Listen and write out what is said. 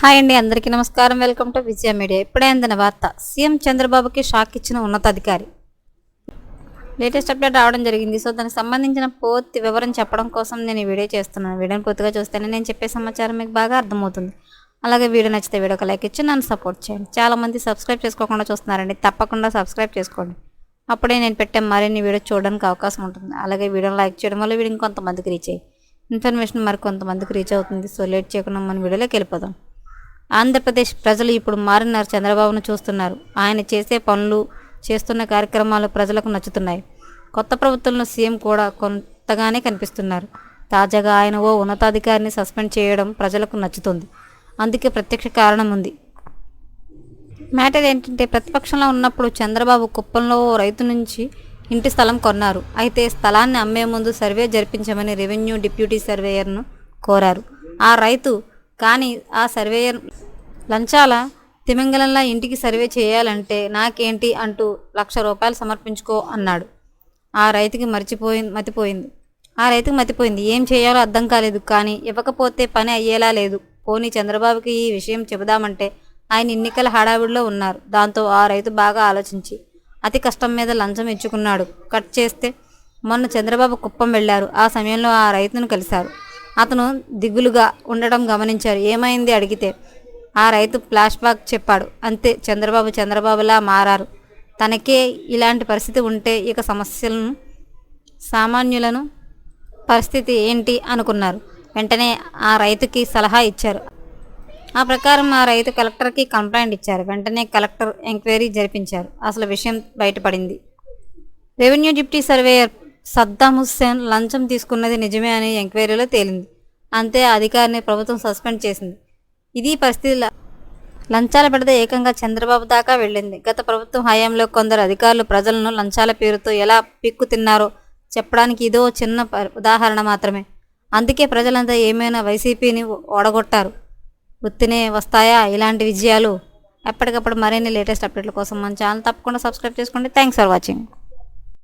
Hi అండి అందరికీ నమస్కారం. వెల్కమ్ టు విజయ మీడియా ఇప్పుడే అందిన వార్త సీఎం చంద్రబాబుకి షాక్ ఇచ్చిన ఉన్నతాధికారి. లేటెస్ట్ అప్డేట్ రావడం జరిగింది. సో దానికి సంబంధించిన పూర్తి వివరం చెప్పడం కోసం నేను ఈ వీడియో చేస్తున్నాను. వీడియోని పూర్తిగా చూస్తేనే నేను చెప్పే సమాచారం మీకు బాగా అర్థమవుతుంది. అలాగే వీడియో నచ్చితే వీడియోకి లైక్ ఇచ్చి నన్ను సపోర్ట్ చేయండి. చాలామంది సబ్స్క్రైబ్ చేసుకోకుండా చూస్తున్నారండి. తప్పకుండా సబ్స్క్రైబ్ చేసుకోండి. అప్పుడే నేను పెట్టే మరిన్ని వీడియో చూడడానికి అవకాశం ఉంటుంది. అలాగే వీడియోని లైక్ చేయడం వల్ల వీడియో ఇంకొంతమందికి రీచ్ అయ్యి ఇన్ఫర్మేషన్ మరి కొంతమందికి రీచ్ అవుతుంది. సో లేట్ చేయకుండా మన వీడియోలోకి వెళ్ళిపోదాం. ఆంధ్రప్రదేశ్ ప్రజలు ఇప్పుడు మారినారు. చంద్రబాబును చూస్తున్నారు. ఆయన చేసే పనులు చేస్తున్న కార్యక్రమాలు ప్రజలకు నచ్చుతున్నాయి. కొత్త ప్రభుత్వంలో సీఎం కూడా కొంతగానే కనిపిస్తున్నారు. తాజాగా ఆయన ఓ ఉన్నతాధికారిని సస్పెండ్ చేయడం ప్రజలకు నచ్చుతుంది. అందుకే ప్రత్యక్ష కారణం ఉంది. మ్యాటర్ ఏంటంటే ప్రతిపక్షంలో ఉన్నప్పుడు చంద్రబాబు కుప్పంలో ఓ రైతు నుంచి ఇంటి స్థలం కొన్నారు. అయితే స్థలాన్ని అమ్మే ముందు సర్వే జరిపించమని రెవెన్యూ డిప్యూటీ సర్వేయర్ను కోరారు. ఆ రైతు కానీ ఆ సర్వేయర్ లంచాల? తిమింగలంలా ఇంటికి సర్వే చేయాలంటే నాకేంటి అంటూ లక్ష రూపాయలు సమర్పించుకో అన్నాడు. ఆ రైతుకి మర్చిపోయింది మతిపోయింది. ఆ రైతుకి మతిపోయింది. ఏం చేయాలో అర్థం కాలేదు కానీ ఇవ్వకపోతే పని అయ్యేలా లేదు. పోనీ చంద్రబాబుకి ఈ విషయం చెబుదామంటే ఆయన ఎన్నికల హడావిడిలో ఉన్నారు. దాంతో ఆ రైతు బాగా ఆలోచించి అతి కష్టం మీద లంచం ఇచ్చుకున్నాడు. కట్ చేస్తే మొన్న చంద్రబాబు కుప్పం వెళ్ళారు. ఆ సమయంలో ఆ రైతును కలిశారు. అతను దిగులుగా ఉండడం గమనించారు. ఏమైంది అడిగితే ఆ రైతు ఫ్లాష్ బ్యాక్ చెప్పాడు. అంతే చంద్రబాబు చంద్రబాబులా మారారు. తనకే ఇలాంటి పరిస్థితి ఉంటే ఇక సమస్యలను సామాన్యులను పరిస్థితి ఏంటి అనుకున్నారు. వెంటనే ఆ రైతుకి సలహా ఇచ్చారు. ఆ ప్రకారం ఆ రైతు కలెక్టర్కి కంప్లైంట్ ఇచ్చారు. వెంటనే కలెక్టర్ ఎంక్వైరీ జరిపించారు. అసలు విషయం బయటపడింది. Revenue deputy surveyor Saddam Hussain లంచం తీసుకున్నది నిజమే అని ఎంక్వైరీలో తేలింది. అంతే అధికారిని ప్రభుత్వం సస్పెండ్ చేసింది. ఇది పరిస్థితుల లంచాల పెడితే ఏకంగా చంద్రబాబు దాకా వెళ్ళింది. గత ప్రభుత్వం హయాంలో కొందరు అధికారులు ప్రజలను లంచాల పేరుతో ఎలా పిక్కు తిన్నారో చెప్పడానికి ఇదో చిన్న ప- ఉదాహరణ మాత్రమే. అందుకే ప్రజలంతా ఏమైనా వైసీపీని ఓడగొట్టారు. ఉత్తినే వస్తాయా ఇలాంటి విజయాలు? ఎప్పటికప్పుడు మరిన్ని లేటెస్ట్ అప్డేట్ల కోసం మన ఛానల్ తప్పకుండా సబ్స్క్రైబ్ చేసుకోండి. Thanks for watching.